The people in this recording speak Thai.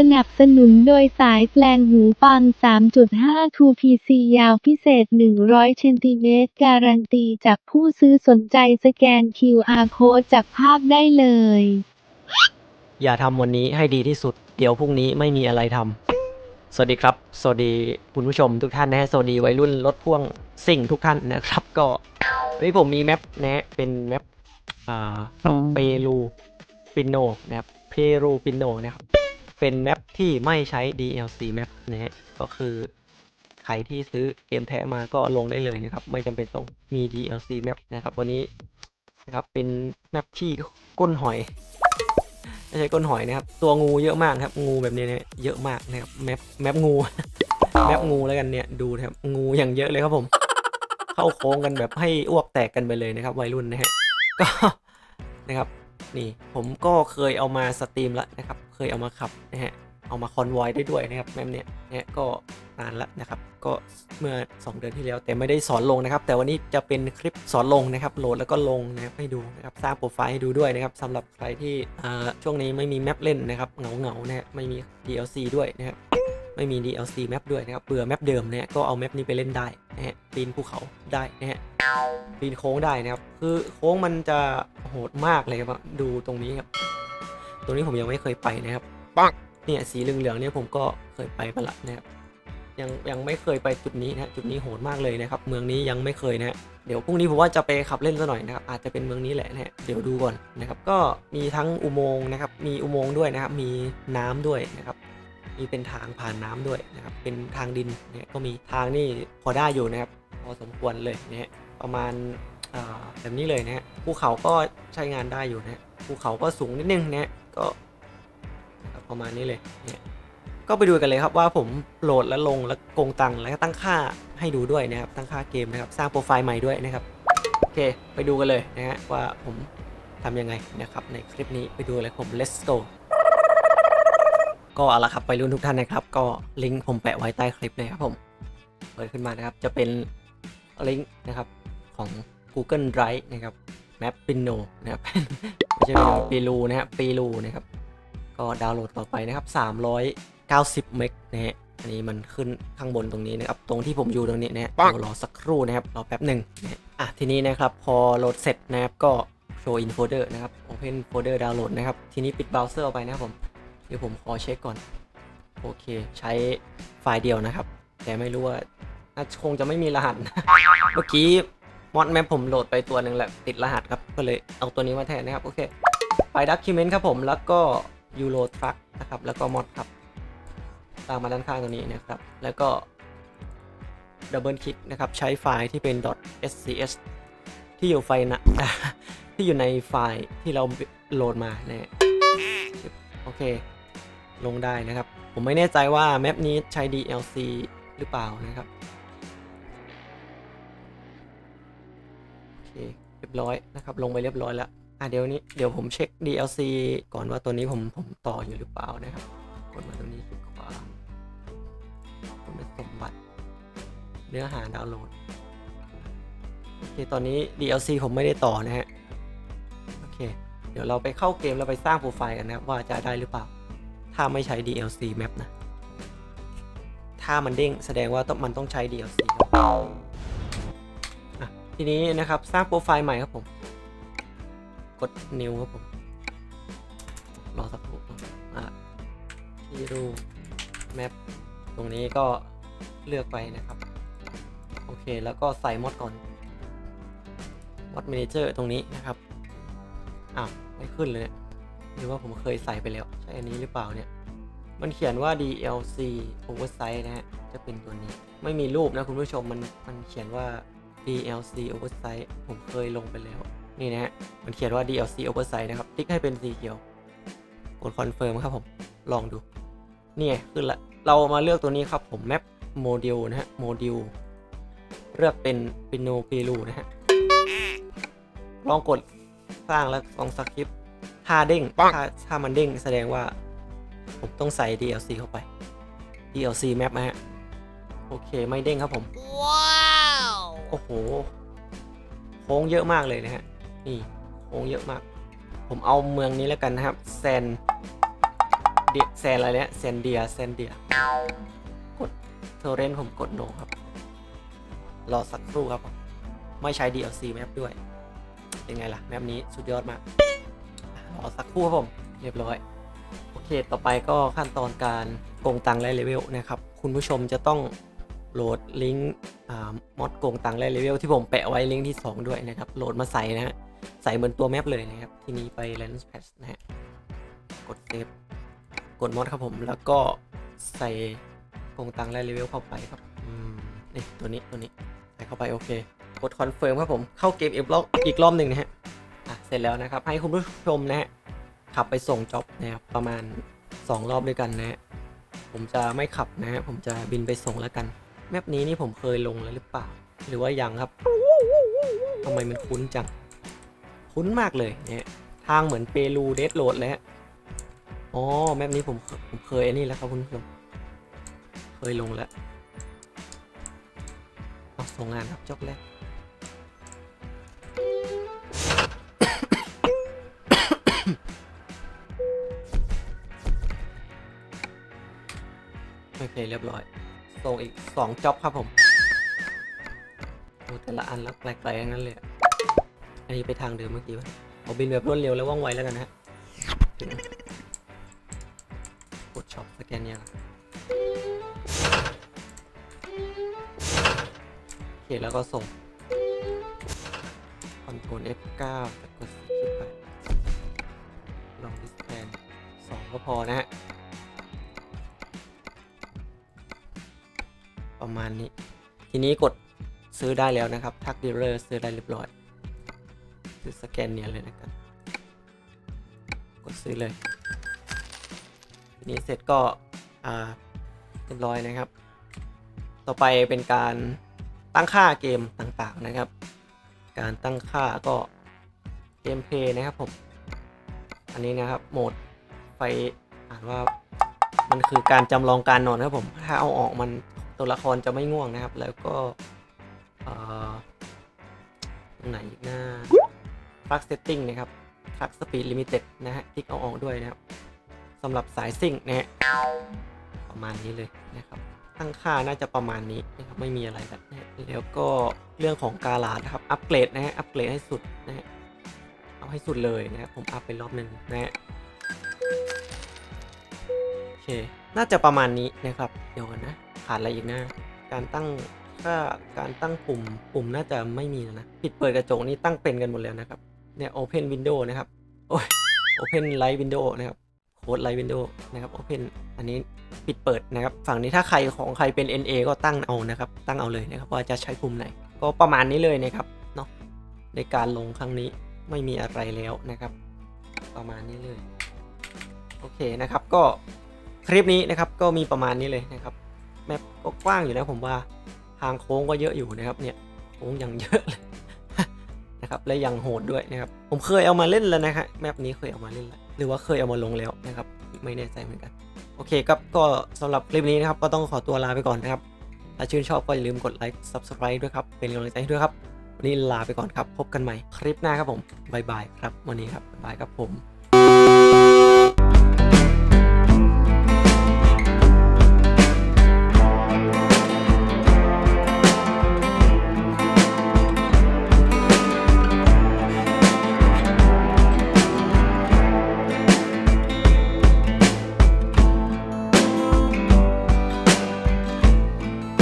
สนับสนุนโดยสายแปลงหูฟัง 3.5 2PC ยาวพิเศษ 100เซนติเมตรการันตีจากผู้ซื้อสนใจสแกน QR Code จากภาพได้เลย อย่าทำวันนี้ให้ดีที่สุด เดี๋ยวพรุ่งนี้ไม่มีอะไรทำ สวัสดีครับ สวัสดีคุณผู้ชมทุกท่านนะฮะ สวัสดีวัยรุ่นรถพ่วงซิ่งทุกท่านนะครับ ก็วันนี้ผมมีแมปนะฮะเป็นแมปอ่าเปรูปิโนนะครับเพรูปิโนนะครับ เป็นแมปที่ไม่ใช้ DLC แมปนะฮะก็คือใครที่ซื้อเกมแท้มาก็ลงได้เลยนะครับ ไม่จำเป็นต้องมี DLC แมปนะครับ วันนี้นะครับเป็นแมปที่ก้นหอยไม่ใช่ก้นหอยนะครับ ตัวงูเยอะมากครับ งูแบบนี้เนี่ยเยอะมากนะครับแมปแมปงูแมปงูแล้วกันเนี่ยดูนะครับงูอย่างเยอะเลยครับผม เข้าโค้งกันแบบให้อ้วกแตกกันไปเลยนะครับ วัยรุ่นนะฮะก็นะครับนี่ผมก็เคยเอามาสตรีมแล้วนะครับ เคยเอามาขับนะฮะเอามาคอนวอยได้ด้วยนะครับแมปเนี่ยเนี่ยก็นานแล้วนะครับ ก็เมื่อ 2 เดือนที่แล้วแต่ไม่ได้สอนลงนะครับ แต่วันนี้จะเป็นคลิปสอนลงนะครับโหลดแล้วก็ลงนะครับให้ดูนะครับสร้างโปรไฟล์ให้ดูด้วยนะครับสำหรับใครที่อ่าช่วงนี้ไม่มีแมปเล่นนะครับเหงาเหงาๆนะฮะไม่มี DLC ด้วยนะครับไม่มี DLC แมปด้วยนะครับเบื่อแมปเดิมเนี่ยก็เอาแมปนี้ไปเล่นได้นะฮะปีนภูเขาได้นะฮะปีนโค้งได้นะครับคือโค้งมันจะโหดมากเลยครับดูตรงนี้ครับ ตรงนี้ผมยังไม่เคยไปนะครับปังเนี่ยสีเหลืองๆเนี่ยผมก็เคยไปมาละนะครับยังยังไม่เคยไปจุดนี้นะฮะจุดนี้โหดมากเลยนะครับ เมืองนี้ยังไม่เคยนะฮะเดี๋ยวพรุ่งนี้ผมว่าจะไปขับเล่นซะหน่อยนะครับอาจจะเป็นเมืองนี้แหละนะฮะเดี๋ยวดูก่อนนะครับ ก็มีทั้งอุโมงค์นะครับ มีอุโมงค์ด้วยนะครับ มีน้ำด้วยนะครับมีเป็นทางผ่านน้ำด้วยนะครับ เป็นทางดินเนี่ยก็มีทางนี่พอได้อยู่นะครับ พอสมควรเลยนะฮะประมาณอ่าแบบนี้เลยนะฮะภูเขาก็ใช้งานได้อยู่นะฮะ ภูเขาก็สูงนิดนึงเนะฮะก็ประมาณนี้เลยเนี่ยก็ไปดูกันเลยครับว่าผมโหลดและลงและโกงตังแล้วก็ตั้งค่าให้ดูด้วยนะครับตั้งค่าเกมนะครับสร้างโปรไฟล์ใหม่ด้วยนะครับโอเคไปดูกันเลยนะฮะว่าผมทำยังไงนะครับในคลิปนี้ไปดูเลยผม let's go ก็เอาละครับไปรุ่นทุกท่านนะครับ ก็ลิงก์ผมแปะไว้ใต้คลิปเลยครับผมเปิดขึ้นมานะครับจะเป็นลิงก์นะครับของ Google Drive นะครับ Map Pino นะครับ ไม่ใช่ปีรูนะครับปีรูนะครับ ก็ดาวน์โหลดต่อไปนะครับ390เมกนะฮะอันนี้มันขึ้นข้างบนตรงนี้นะครับ ตรงที่ผมอยู่ตรงนี้นะฮะปังเดี๋ยวรอสักครู่นะครับรอแป๊บหนึ่งนะฮะอะทีนี้นะครับพอโหลดเสร็จนะครับก็ show in folder นะครับ open folder download นะครับ ทีนี้ปิดเบราว์เซอร์ออกไปนะครับผม เดี๋ยวผมขอเช็คก่อน โอเค ใช้ไฟล์เดียวนะครับ แต่ไม่รู้ว่าน่าคงจะไม่มีรหัส เมื่อกี้ มอดแมปผมโหลดไปตัวหนึ่งแหละติดรหัสครับก็เลยเอาตัวนี้มาแทนนะครับ โอเค ไปดักคิเมนต์ครับผมแล้วก็ยูโรทรัคนะครับ แล้วก็มอดครับตามมาด้านข้างตรงนี้นะครับ แล้วก็ดับเบิลคลิกนะครับ ใช้ไฟล์ที่เป็น .scs ที่อยู่ไฟล์นะที่อยู่ในไฟล์ที่เราโหลดมานะฮะโอเค ลงได้นะครับ ผมไม่แน่ใจว่าแมปนี้ใช้ DLC หรือเปล่านะครับ เคเรียบร้อยนะครับ ลงไปเรียบร้อยแล้วอะเดี๋ยวนี้เดี๋ยวผมเช็ค DLC ก่อนว่าตัวนี้ผมผมต่ออยู่หรือเปล่านะครับกดมาตรงนี้คลิกขวาคุณสมบัติ เนื้อหาดาวน์โหลดโอเคตอนนี้ DLC ผมไม่ได้ต่อนะฮะโอเค เดี๋ยวเราไปเข้าเกมแล้วไปสร้างโปรไฟล์กันนะครับว่าจะได้หรือเปล่า ถ้าไม่ใช้ DLC map นะ ถ้ามันเด้งแสดงว่าต้องมันต้องใช้ DLC ครับ ทีนี้นะครับสร้างโปรไฟล์ใหม่ครับผม กด new ครับผม รอสักครู่อะที่รูแมปตรงนี้ก็เลือกไปนะครับ โอเคแล้วก็ใส่มอดก่อนมอด manager ตรงนี้นะครับอ้าวไม่ขึ้นเลยเนี่ยหรือว่าผมเคยใส่ไปแล้ว ใช่อันนี้หรือเปล่าเนี่ย มันเขียนว่า DLC oversize นะฮะ จะเป็นตัวนี้ ไม่มีรูปนะคุณผู้ชม มัน มันเขียนว่า DLC oversize ผมเคยลงไปแล้ว นี่นะฮะ มันเขียนว่า DLC oversize นะครับ ติ๊กให้เป็นสีเขียว กดคอนเฟิร์มครับผม ลองดู นี่ไงขึ้นละ เรามาเลือกตัวนี้ครับผม map module นะฮะ module เลือกเป็น pino p e r u นะฮะ ลองกดสร้างแล้วลองสคริปต์ถ้าเด้งถ้าถ้ามันเด้งแสดงว่า ผมต้องใส่ DLC เข้าไป DLC map นะฮะ โอเค ไม่เด้งครับผมว้าว โอ้โหโค้งเยอะมากเลยนะฮะนี่โค้งเยอะมาก ผมเอาเมืองนี้แล้วกันนะครับแซนเดียแซนอะไรเนี่ยแซนเดียแซนเดียกดเทเรนผมกดโนครับ รอสักครู่ครับ ไม่ใช้ DLC map ด้วย เป็นไงล่ะ แมปนี้สุดยอดมาก รอสักครู่ครับผม เรียบร้อย โอเค ต่อไปก็ขั้นตอนการโกงตังค์และเลเวลนะครับ คุณผู้ชมจะต้อง โหลดลิงก์มอดโกงตังค์และเลเวลที่ผมแปะไว้ลิงก์ที่ 2 ด้วยนะครับ โหลดมาใส่นะฮะ ใส่เหมือนตัวแมปเลยนะครับ ทีนี้ไป Lens Patch นะฮะ กดเซฟกดมอดครับผม แล้วก็ใส่โกงตังค์และเลเวลเข้าไปครับ อืมนี่ตัวนี้ตัวนี้ ใส่เข้าไปโอเค กดคอนเฟิร์มครับผม เข้าเกมอีกรอบอีกรอบหนึ่งนะฮะ อะ เสร็จแล้วนะครับ ให้คุณผู้ชมนะฮะ ขับไปส่งจ็อบนะครับ ประมาณ 2 รอบด้วยกันนะฮะ ผมจะไม่ขับนะฮะ ผมจะบินไปส่งแล้วกัน แมปนี้นี่ผมเคยลงแล้วหรือเปล่า หรือว่ายังครับทำไมมันคุ้นจัง คุ้นมากเลยเนี่ยทางเหมือนเปรูเดดโหลดเลยฮะอ๋อแมปนี้ผมผมเคยอันนี้แล้วครับคุณผู้ชมเคยลงแล้วเอาส่งงานครับจอบแรกโอเคเรียบร้อย ส่งอีก2จ็อบครับผมโอ้แต่ละอันละแปลกๆทั้งนั้นเลย อันนี้ไปทางเดิมเมื่อกี้วะเอาบินแบบรวดเร็วและว่องไวแล้วกันนะฮะกดช็อปสแกนเนี่ยโอเคแล้วก็ส่งคอนโทรล F9 กดสกิปไปลองดิสแพนสองก็พอนะฮะ ประมาณนี้ ทีนี้กดซื้อได้แล้วนะครับ ทักดีลเลอร์ซื้อได้เรียบร้อยซื้อสแกนเนียเลยนะครับ กดซื้อเลย ทีนี้เสร็จก็อ่าเรียบร้อยนะครับ ต่อไปเป็นการตั้งค่าเกมต่างๆนะครับ การตั้งค่าก็เกมเพย์นะครับผม อันนี้นะครับโหมดไฟอ่านว่ามันคือการจำลองการนอนครับผม ถ้าเอาออกมัน ตัวละครจะไม่ง่วงนะครับ แล้วก็ตรงไหนอีกหน้าคลักเซตติ้งนะครับคลักสปีดลิมิเต็ดนะฮะติ๊กเอาออกด้วยนะครับสำหรับสายซิ่งนะฮะประมาณนี้เลยนะครับ ตั้งค่าน่าจะประมาณนี้นะครับไม่มีอะไรแล้วนะฮะแล้วก็เรื่องของกาลาดนะครับ อัปเกรดนะฮะอัปเกรดให้สุดนะฮะเอาให้สุดเลยนะครับผมอัพไปรอบหนึ่งนะฮะโอเค น่าจะประมาณนี้นะครับ เดี๋ยวกันนะ ขาดอะไรอีกนะ การตั้งค่าการตั้งปุ่มปุ่มน่าจะไม่มีแล้วนะปิดเปิดกระจกนี่ตั้งเป็นกันหมดแล้วนะครับ เนี่ย Open Window นะครับ โอ้ย Open Light Window นะครับโค้ด Light Window นะครับ Open อันนี้ปิดเปิดนะครับ ฝั่งนี้ถ้าใครของใครเป็น NA ก็ตั้งเอานะครับ ตั้งเอาเลยนะครับว่าจะใช้ปุ่มไหน ก็ประมาณนี้เลยนะครับเนาะในการลงครั้งนี้ไม่มีอะไรแล้วนะครับ ประมาณนี้เลย โอเคนะครับก็คลิปนี้นะครับก็มีประมาณนี้เลยนะครับ แมปก็กว้างอยู่นะผมว่าทางโค้งก็เยอะอยู่นะครับเนี่ยโค้งอย่างเยอะเลยนะครับและยังโหดด้วยนะครับ ผมเคยเอามาเล่นแล้วนะฮะแมปนี้เคยเอามาเล่นแล้วหรือว่าเคยเอามาลงแล้วนะครับ ไม่แน่ใจเหมือนกัน โอเคครับก็สำหรับคลิปนี้นะครับก็ต้องขอตัวลาไปก่อนนะครับถ้าชื่นชอบก็อย่าลืมกดไลค์ subscribe ด้วยครับ เป็นกำลังใจให้ด้วยครับ วันนี้ลาไปก่อนครับ พบกันใหม่คลิปหน้าครับผมบายบายครับ วันนี้ครับบายครับผม